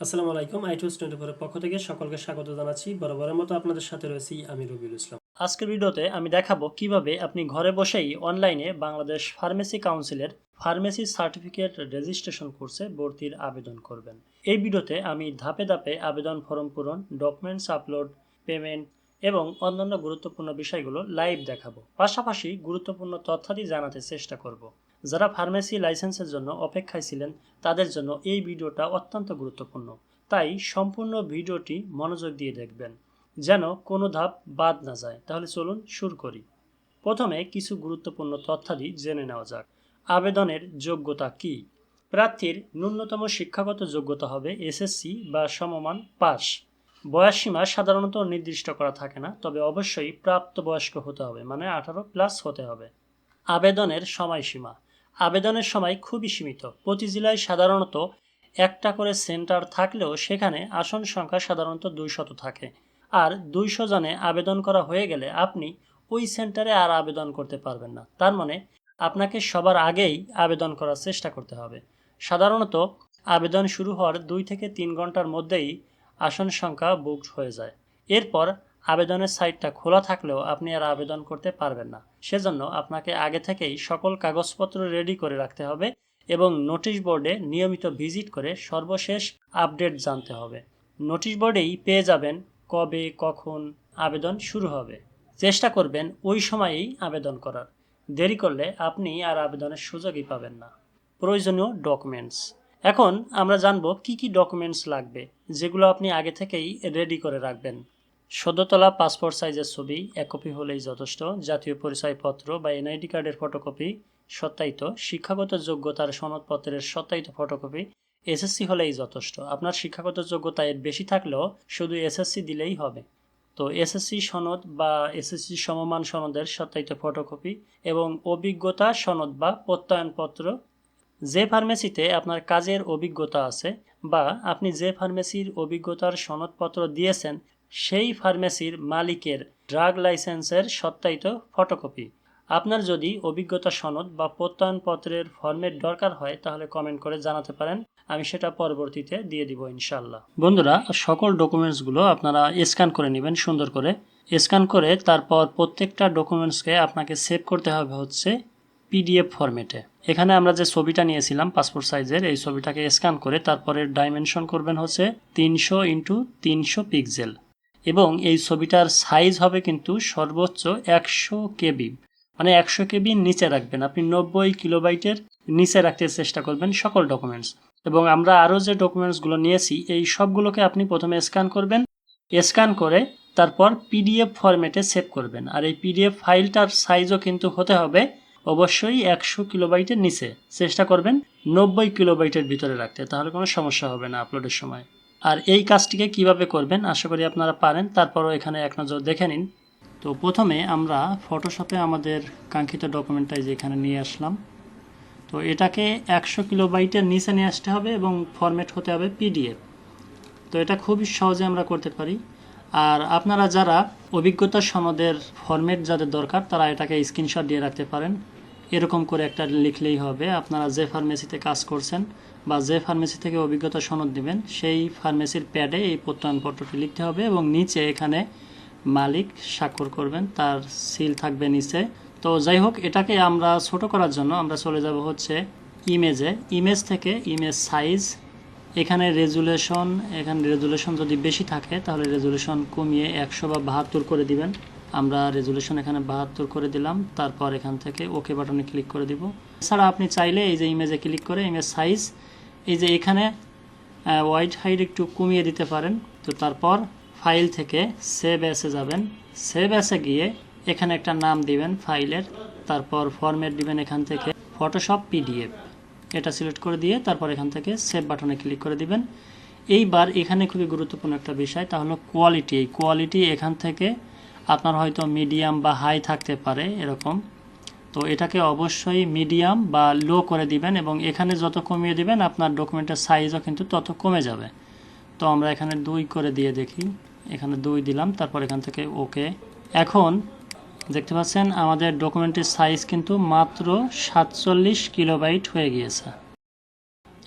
আসসালামু আলাইকুম আই টুস টোয়েন্টি ফোরের পক্ষ থেকে সকলকে স্বাগত জানাচ্ছি। বরাবরের মতো আপনাদের সাথে রয়েছি আমি রবিউল ইসলাম। আজকের ভিডিওতে আমি দেখাবো কীভাবে আপনি ঘরে বসেই অনলাইনে বাংলাদেশ ফার্মেসি কাউন্সিলের ফার্মেসি সার্টিফিকেট রেজিস্ট্রেশন কোর্সে ভর্তির আবেদন করবেন। এই ভিডিওতে আমি ধাপে ধাপে আবেদন ফর্ম পূরণ, ডকুমেন্টস আপলোড, পেমেন্ট এবং অন্যান্য গুরুত্বপূর্ণ বিষয়গুলো লাইভ দেখাবো। পাশাপাশি গুরুত্বপূর্ণ তথ্যাদি জানাতে চেষ্টা করব। যারা ফার্মেসি লাইসেন্সের জন্য অপেক্ষায় ছিলেন, তাদের জন্য এই ভিডিওটা অত্যন্ত গুরুত্বপূর্ণ। তাই সম্পূর্ণ ভিডিওটি মনোযোগ দিয়ে দেখবেন, যেন কোনো ধাপ বাদ না যায়। তাহলে চলুন শুরু করি। প্রথমে কিছু গুরুত্বপূর্ণ তথ্যাদি জেনে নেওয়া যাক। আবেদনের যোগ্যতা কি? প্রার্থীর ন্যূনতম শিক্ষাগত যোগ্যতা হবে এসএসসি বা সমমান পাস বয়সসীমা সাধারণত নির্দিষ্ট করা থাকে না, তবে অবশ্যই প্রাপ্তবয়স্ক হতে হবে মানে আঠারো প্লাস হতে হবে। আবেদনের সময়সীমা। আবেদনের সময় খুবই সীমিত। প্রতি জেলায় সাধারণত একটা করে সেন্টার থাকলেও সেখানে আসন সংখ্যা সাধারণত দুইশত থাকে। আর দুইশো জনে আবেদন করা হয়ে গেলে আপনি ওই সেন্টারে আর আবেদন করতে পারবেন না। তার মানে আপনাকে সবার আগেই আবেদন করার চেষ্টা করতে হবে। সাধারণত আবেদন শুরু হওয়ার দুই থেকে তিন ঘণ্টার মধ্যেই আসন সংখ্যা বুকড হয়ে যায়। এরপর আবেদনের সাইটটা খোলা থাকলেও আপনি আর আবেদন করতে পারবেন না। সেজন্য আপনাকে আগে থেকেই সকল কাগজপত্র রেডি করে রাখতে হবে এবং নোটিশ বোর্ডে নিয়মিত ভিজিট করে সর্বশেষ আপডেট জানতে হবে। নোটিশ বোর্ডেই পেয়ে যাবেন কবে, কখন আবেদন শুরু হবে। চেষ্টা করবেন ওই সময়েই আবেদন করার। দেরি করলে আপনি আর আবেদনের সুযোগই পাবেন না। প্রয়োজনীয় ডকুমেন্টস। এখন আমরা জানব কি কি ডকুমেন্টস লাগবে, যেগুলো আপনি আগে থেকেই রেডি করে রাখবেন। সদ্যতলা পাসপোর্ট সাইজের ছবি, এক কপি হলেই যথেষ্ট। জাতীয় পরিচয়পত্র বা এনআইডি কার্ডের ফটোকপি, সত্যায়িত। শিক্ষাগত যোগ্যতার সনদপত্রের সত্যায়িত ফটোকপি, এসএসসি হলেই যথেষ্ট। আপনার শিক্ষাগত যোগ্যতা এর বেশি থাকলেও শুধু এসএসসি দিলেই হবে। তো এসএসসি সনদ বা এসএসসি সমমান সনদের সত্যায়িত ফটোকপি এবং অভিজ্ঞতা সনদ বা প্রত্যয়নপত্র। যে ফার্মেসিতে আপনার কাজের অভিজ্ঞতা আছে বা আপনি যে ফার্মেসির অভিজ্ঞতার সনদপত্র দিয়েছেন সেই ফার্মেসির মালিকের ড্রাগ লাইসেন্সের সত্যায়িত ফটোকপি। আপনার যদি অভিজ্ঞতা সনদ বা প্রত্যয়নপত্রের ফর্মের দরকার হয়, তাহলে কমেন্ট করে জানাতে পারেন। আমি সেটা পরবর্তীতে দিয়ে দিব ইনশাল্লাহ বন্ধুরা, সকল ডকুমেন্টসগুলো আপনারা স্ক্যান করে নেবেন সুন্দর করে। স্ক্যান করে তারপর প্রত্যেকটা ডকুমেন্টসকে আপনাকে সেভ করতে হবে হচ্ছে পিডিএফ ফরম্যাটে এখানে আমরা যে ছবিটা নিয়েছিলাম, পাসপোর্ট সাইজের, এই ছবিটাকে স্ক্যান করে তারপরে ডাইমেনশন করবেন হচ্ছে তিনশো ইন্টু তিনশো পিক্সেল এবং এই ছবিটার সাইজ হবে কিন্তু সর্বোচ্চ একশো কেবি। মানে একশো কেবির নিচে রাখবেন। আপনি নব্বই কিলোবাইটের নিচে রাখতে চেষ্টা করবেন সকল ডকুমেন্টস এবং আমরা আরও যে ডকুমেন্টসগুলো নিয়েছি, এই সবগুলোকে আপনি প্রথমে স্ক্যান করবেন। স্ক্যান করে তারপর পিডিএফ ফরম্যাটে সেভ করবেন। আর এই পিডিএফ ফাইলটার সাইজও কিন্তু হতে হবে অবশ্যই একশো কিলোবাইটের নিচে। চেষ্টা করবেন নব্বই কিলোবাইটের ভিতরে রাখতে। তাহলে কোনো সমস্যা হবে না আপলোডের সময়। আর এই কাজটিকে কীভাবে করবেন আশা করি আপনারা পারেন। তারপরও এখানে এক নজর দেখে নিন। তো প্রথমে আমরা ফটোশপে আমাদের কাঙ্ক্ষিত ডকুমেন্টটাই যে এখানে নিয়ে আসলাম। তো এটাকে একশো কিলোবাইটের নিচে নিয়ে আসতে হবে এবং ফরম্যাট হতে হবে পিডিএফ তো এটা খুবই সহজে আমরা করতে পারি। আর আপনারা যারা অভিজ্ঞতা সনদের ফরম্যাট যাদের দরকার, তারা এটাকে স্ক্রিনশট দিয়ে রাখতে পারেন। এরকম করে একটা লিখলেই হবে। আপনারা যে ফার্মেসিতে কাজ করছেন বা যে ফার্মেসি থেকে অভিজ্ঞতা সনদ নেবেন সেই ফার্মেসির প্যাডে এই প্রত্যয়নপত্রটি লিখতে হবে এবং নিচে এখানে মালিক স্বাক্ষর করবেন, তার সিল থাকবে নিচে। তো যাই হোক, এটাকে আমরা ছোট করার জন্য আমরা চলে যাব হচ্ছে ইমেজে ইমেজ থেকে ইমেজ সাইজ এখানে রেজুলেশন এখানে রেজুলেশন যদি বেশি থাকে, তাহলে রেজুলেশন কমিয়ে একশো বা বাহাত্তর করে দিবেন। আমরা রেজুলেশন এখানে বাহাত্তর করে দিলাম, তারপর এখান থেকে ওকে বাটনে ক্লিক করে দিব। এছাড়া আপনি চাইলে এই যে ইমেজে ক্লিক করে ইমেজ সাইজ এই যে এখানে হোয়াইট হাইট একটু কমিয়ে দিতে পারেন। তো তারপর ফাইল থেকে সেভ অ্যাসে যাবেন। সেভ অ্যাসে গিয়ে এখানে একটা নাম দিবেন ফাইলের তারপর ফরম্যাট দিবেন এখান থেকে ফটোশপ পিডিএফ এটা সিলেক্ট করে দিয়ে তারপর এখান থেকে সেভ বাটনে ক্লিক করে দিবেন। এইবার এখানে খুবই গুরুত্বপূর্ণ একটা বিষয়, তা হলো কোয়ালিটি এই কোয়ালিটি এখান থেকে আপনার হয়তো মিডিয়াম বা হাই থাকতে পারে এরকম। তো এটাকে অবশ্যই মিডিয়াম বা লো করে দিবেন এবং এখানে যত কমিয়ে দিবেন, আপনার ডকুমেন্টের সাইজও কিন্তু তত কমে যাবে। তো আমরা এখানে দুই করে দিয়ে দেখি। এখানে দুই দিলাম, তারপর এখান থেকে ওকে এখন দেখতে পাচ্ছেন, আমাদের ডকুমেন্টের সাইজ কিন্তু মাত্র সাতচল্লিশ কিলোবাইট হয়ে গিয়েছে।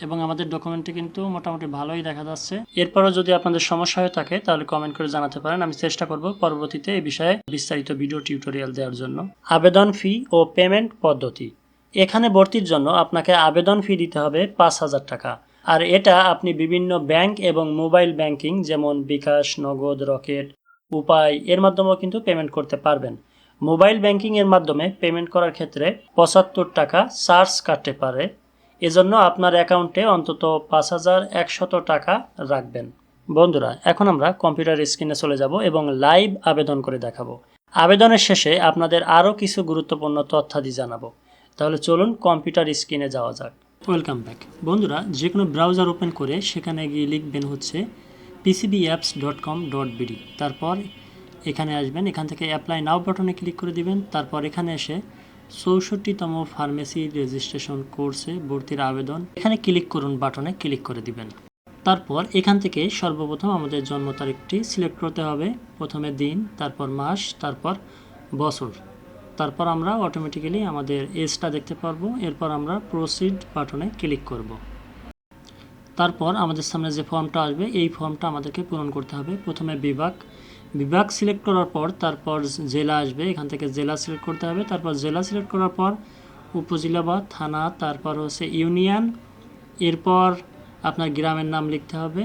এবং আমাদের ডকুমেন্টে কিন্তু মোটামুটি ভালোই দেখা যাচ্ছে। এরপরও যদি আপনাদের সমস্যা হয়ে থাকে, তাহলে কমেন্ট করে জানাতে পারেন। আমি চেষ্টা করব পরবর্তীতে এই বিষয়ে বিস্তারিত ভিডিও টিউটোরিয়াল দেওয়ার জন্য। আবেদন ফি ও পেমেন্ট পদ্ধতি। এখানে ভর্তির জন্য আপনাকে আবেদন ফি দিতে হবে পাঁচ হাজার টাকা। আর এটা আপনি বিভিন্ন ব্যাংক এবং মোবাইল ব্যাংকিং যেমন বিকাশ, নগদ, রকেট, উপায়, এর মাধ্যমেও কিন্তু পেমেন্ট করতে পারবেন। মোবাইল ব্যাংকিং এর মাধ্যমে পেমেন্ট করার ক্ষেত্রে পঁচাত্তর টাকা চার্জ কাটতে পারে। এজন্য আপনার অ্যাকাউন্টে অন্তত পাঁচ হাজার একশত টাকা রাখবেন। বন্ধুরা, এখন আমরা কম্পিউটার স্ক্রিনে চলে যাব এবং লাইভ আবেদন করে দেখাবো। আবেদনের শেষে আপনাদের আরও কিছু গুরুত্বপূর্ণ তথ্যাদি জানাব। তাহলে চলুন কম্পিউটার স্ক্রিনে যাওয়া যাক। Welcome back. বন্ধুরা যে কোনো ব্রাউজার ওপেন করে সেখানে গিয়ে লিখবেন হচ্ছে PCB apps dot com dot BD তারপর এখানে আসবেন, এখান থেকে অ্যাপ্লাই নাও বাটনে ক্লিক করে দিবেন, তারপর এখানে এসে চৌষট্টিতম ফার্মেসি রেজিস্ট্রেশন কোর্সে ভর্তির আবেদন। এখানে ক্লিক করুন বাটনে ক্লিক করে দিবেন। তারপর এখান থেকে সর্বপ্রথম আমাদের জন্ম তারিখটি সিলেক্ট করতে হবে। প্রথমে দিন, তারপর মাস, তারপর বছর। তারপর আমরা অটোমেটিক্যালি আমাদের এজটা দেখতে পারব। এরপর আমরা প্রসিড বাটনে ক্লিক করব। তারপর আমাদের সামনে যে ফর্মটা আসবে, এই ফর্মটা আমাদেরকে পূরণ করতে হবে। প্রথমে বিভাগ বিভাগ সিলেক্ট করার পর তারপর জেলা আসবে, এখান থেকে জেলা সিলেক্ট করতে হবে। তারপর জেলা সিলেক্ট করার পর উপজেলা বা থানা, তারপর হচ্ছে ইউনিয়ন। এরপর আপনার গ্রামের নাম লিখতে হবে,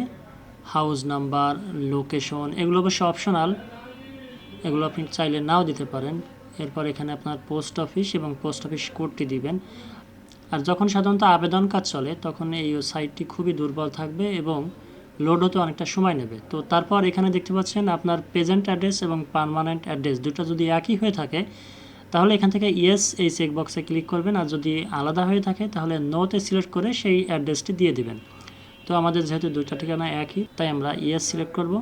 হাউস নাম্বার, লোকেশন, এগুলো অবশ্য অপশনাল এগুলো আপনি চাইলে নাও দিতে পারেন। এরপর এখানে আপনার পোস্ট অফিস এবং পোস্ট অফিস কোডটি দিবেন। আর যখন সাধারণত আবেদন কাজ চলে, তখন এই সাইটটি খুবই দুর্বল থাকবে এবং লোড হতে অনেকটা সময় নেবে। তো তারপর এখানে দেখতে পাচ্ছেন আপনার প্রেজেন্ট অ্যাড্রেস এবং পারমানেন্ট অ্যাড্রেস দুটো যদি একই হয়ে থাকে, তাহলে এখান থেকে ইয়েস এই চেক বক্সে ক্লিক করবেন। আর যদি আলাদা হয়ে থাকে, তাহলে নোতে সিলেক্ট করে সেই অ্যাড্রেসটি দিয়ে দিবেন। তো আমাদের যেহেতু দুইটা ঠিকানা একই, তাই আমরা ইয়েস সিলেক্ট করব।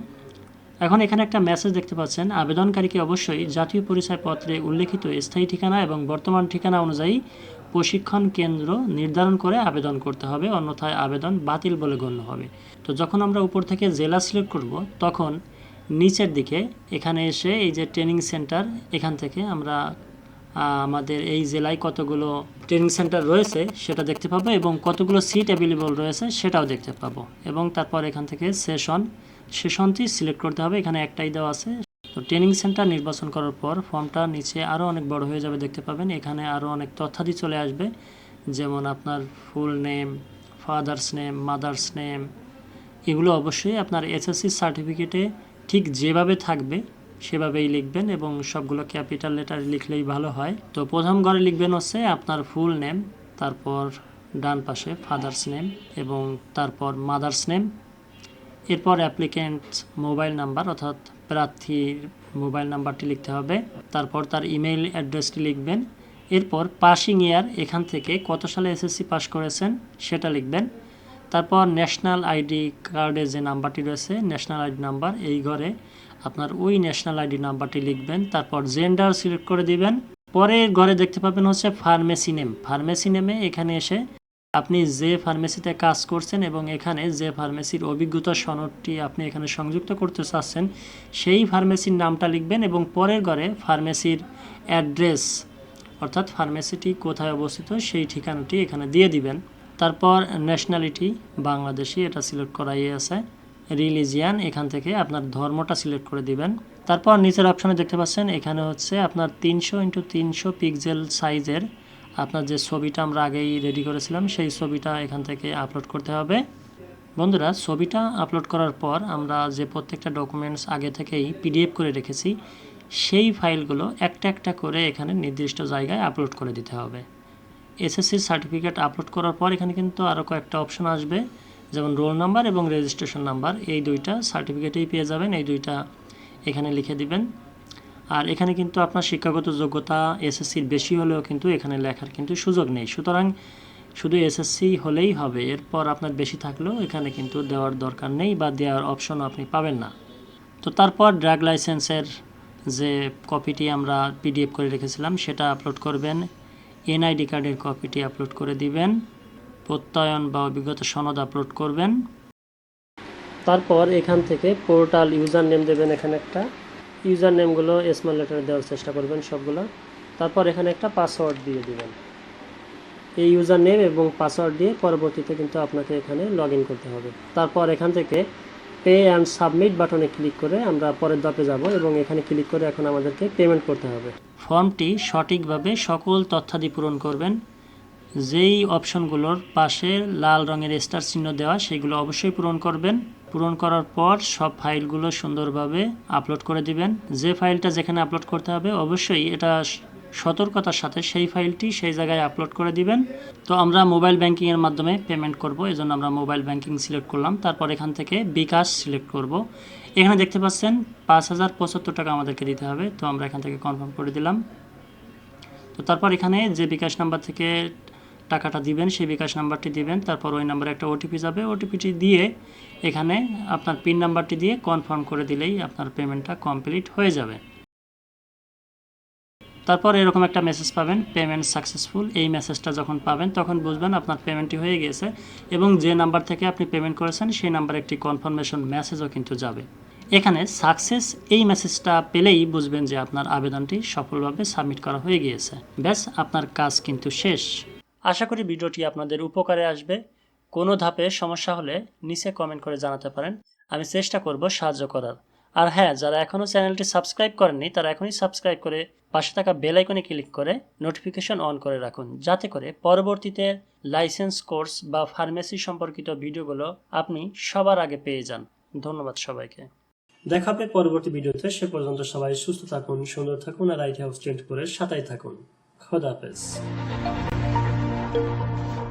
এখন এখানে একটা মেসেজ দেখতে পাচ্ছেন, আবেদনকারীকে অবশ্যই জাতীয় পরিচয়পত্রে উল্লেখিত স্থায়ী ঠিকানা এবং বর্তমান ঠিকানা অনুযায়ী প্রশিক্ষণ কেন্দ্র নির্ধারণ করে আবেদন করতে হবে, অন্যথায় আবেদন বাতিল বলে গণ্য হবে। তো যখন আমরা উপর থেকে জেলা সিলেক্ট করব, তখন নিচের দিকে এখানে এসে এই যে ট্রেনিং সেন্টার, এখান থেকে আমরা আমাদের এই জেলায় কতগুলো ট্রেনিং সেন্টার রয়েছে সেটা দেখতে পাবো এবং কতগুলো সিট অ্যাভেলেবল রয়েছে সেটাও দেখতে পাবো। এবং তারপর এখান থেকে সেশন, সেশনটি সিলেক্ট করতে হবে। এখানে একটাই দেওয়া আছে তো ট্রেনিং সেন্টার নির্বাচন করার পর ফর্মটা নিচে আরও অনেক বড় হয়ে যাবে, দেখতে পাবেন। এখানে আরও অনেক তথ্যাদি চলে আসবে। যেমন আপনার full name father's name mother's name এগুলো অবশ্যই আপনার এসএসসি সার্টিফিকেটে ঠিক যেভাবে থাকবে সেভাবেই লিখবেন এবং সবগুলো ক্যাপিটাল লেটার লিখলেই ভালো হয়। তো প্রথম ঘরে লিখবেন হচ্ছে আপনার ফুল নেম তারপর ডান পাশে ফাদার্স নেম এবং তারপর মাদার্স নেম এরপর অ্যাপ্লিক্যান্ট মোবাইল নাম্বার অর্থাৎ প্রার্থীর মোবাইল নাম্বারটি লিখতে হবে, তারপর তার ইমেইল অ্যাড্রেসটি লিখবেন, এরপর পাসিং ইয়ার এখান থেকে কত সালে এসএসসি পাস করেছেন সেটা লিখবেন, তারপর ন্যাশনাল আইডি কার্ডে যে নাম্বারটি রয়েছে ন্যাশনাল আইডি নাম্বার এই ঘরে আপনার ওই ন্যাশনাল আইডি নাম্বারটি লিখবেন, তারপর জেন্ডার সিলেক্ট করে দিবেন পরে ঘরে দেখতে পাবেন হচ্ছে ফার্মেসি নেম ফার্মেসি নেমে এখানে এসে আপনি যে ফার্মেসিতে কাজ করছেন এবং এখানে যে ফার্মেসির অভিজ্ঞতা সনদটি আপনি এখানে সংযুক্ত করতে চাচ্ছেন, সেই ফার্মেসির নামটা লিখবেন এবং পরের ঘরে ফার্মেসির অ্যাড্রেস অর্থাৎ ফার্মেসিটি কোথায় অবস্থিত সেই ঠিকানাটি এখানে দিয়ে দিবেন। তারপর ন্যাশনালিটি বাংলাদেশি, এটা সিলেক্ট করাই আছে রিলিজিয়ান এখান থেকে আপনার ধর্মটা সিলেক্ট করে দিবেন। তারপর নিচের অপশনে দেখতে পাচ্ছেন, এখানে হচ্ছে আপনার তিনশো ইন্টু তিনশো পিক্সেল সাইজের আপনার যে ছবিটা আমরা আগেই রেডি করেছিলাম, সেই ছবিটা এখান থেকে আপলোড করতে হবে। বন্ধুরা, ছবিটা আপলোড করার পর আমরা যে প্রত্যেকটা ডকুমেন্টস আগে থেকেই পিডিএফ করে রেখেছি, সেই ফাইলগুলো একটা একটা করে এখানে নির্দিষ্ট জায়গায় আপলোড করে দিতে হবে। এসএসসি সার্টিফিকেট আপলোড করার পর এখানে কিন্তু আরও কয়েকটা অপশন আসবে, যেমন রোল নাম্বার এবং রেজিস্ট্রেশন নাম্বার এই দুইটা সার্টিফিকেটেই পেয়ে যাবেন, এই দুইটা এখানে লিখে দিবেন। আর এখানে কিন্তু আপনার শিক্ষাগত যোগ্যতা এসএসসির বেশি হলেও কিন্তু এখানে লেখার কিন্তু সুযোগ নেই। সুতরাং শুধু এসএসসি হলেই হবে, এরপর আপনার বেশি থাকলেও এখানে কিন্তু দেওয়ার দরকার নেই বা দেওয়ার অপশনও আপনি পাবেন না। তো তারপর ড্রাগ লাইসেন্সের যে কপিটি আমরা পিডিএফ করে রেখেছিলাম, সেটা আপলোড করবেন। এনআইডি কার্ডের কপিটি আপলোড করে দিবেন। প্রত্যয়ন বা অভিজ্ঞতা সনদ আপলোড করবেন। তারপর এখান থেকে পোর্টাল ইউজার নেম দেবেন এখানে একটা। ইউজার নেমগুলো স্মল লেটারে দেওয়ার চেষ্টা করবেন সবগুলো। তারপর এখানে একটা পাসওয়ার্ড দিয়ে দিবেন। এই ইউজার নেম এবং পাসওয়ার্ড দিয়ে পরবর্তীতে কিন্তু আপনাকে এখানে লগ করতে হবে। তারপর এখান থেকে পে অ্যান্ড সাবমিট বাটনে ক্লিক করে আমরা পরের ধাপে যাব এবং এখানে ক্লিক করে এখন আমাদেরকে পেমেন্ট করতে হবে। ফর্মটি সঠিকভাবে সকল তথ্যাদি পূরণ করবেন। যেই অপশনগুলোর পাশে লাল রঙের স্টার চিহ্ন দেওয়া, সেগুলো অবশ্যই পূরণ করবেন। পূরণ করার পর সব ফাইলগুলো সুন্দরভাবে আপলোড করে দিবেন। যে ফাইলটা যেখানে আপলোড করতে হবে, অবশ্যই এটা সতর্কতার সাথে সেই ফাইলটি সেই জায়গায় আপলোড করে দিবেন। তো আমরা মোবাইল ব্যাংকিংয়ের মাধ্যমে পেমেন্ট করব এই জন্য আমরা মোবাইল ব্যাংকিং সিলেক্ট করলাম। তারপর এখান থেকে বিকাশ সিলেক্ট করব। এখানে দেখতে পাচ্ছেন পাঁচ হাজার পঁচাত্তর টাকা আমাদেরকে দিতে হবে। তো আমরা এখান থেকে কনফার্ম করে দিলাম। তো তারপর এখানে যে বিকাশ নাম্বার থেকে টাকাটা দিবেন, সেই বিকাশ নাম্বারটি দিবেন, তারপর ওই নাম্বারে একটা ওটিপি যাবে। ওটিপিটি দিয়ে এখানে আপনার পিন নাম্বারটি দিয়ে কনফার্ম করে দিলেই আপনার পেমেন্টটা কমপ্লিট হয়ে যাবে। তারপর এরকম একটা মেসেজ পাবেন পেমেন্ট সাকসেসফুল এই মেসেজটা যখন পাবেন, তখন বুঝবেন আপনার পেমেন্টটি হয়ে গিয়েছে এবং যে নাম্বার থেকে আপনি পেমেন্ট করেছেন, সেই নাম্বারে একটি কনফার্মেশন মেসেজও কিন্তু যাবে। এখানে সাকসেস এই মেসেজটা পেলেই বুঝবেন যে আপনার আবেদনটি সফলভাবে সাবমিট করা হয়ে গিয়েছে। ব্যাস, আপনার কাজ কিন্তু শেষ। আশা করি ভিডিওটি আপনাদের উপকারে আসবে। কোনো ধাপে সমস্যা হলে নিচে কমেন্ট করে জানাতে পারেন। আমি চেষ্টা করব সাহায্য করার। আর হ্যাঁ যারা এখনও চ্যানেলটি সাবস্ক্রাইব করেননি, তারা এখনই সাবস্ক্রাইব করে পাশে থাকা বেল আইকনে ক্লিক করে নোটিফিকেশন অন করে রাখুন। যাতে করে পরবর্তীতে লাইসেন্স কোর্স বা ফার্মেসি সম্পর্কিত ভিডিওগুলো আপনি সবার আগে পেয়ে যান। ধন্যবাদ সবাইকে। দেখা হবে পরবর্তী ভিডিওতে। সে পর্যন্ত সবাই সুস্থ থাকুন, সুন্দর থাকুন আর আইটি হাউস চেঞ্জ করে সাথে থাকুন। খোদা হাফেজ। あ。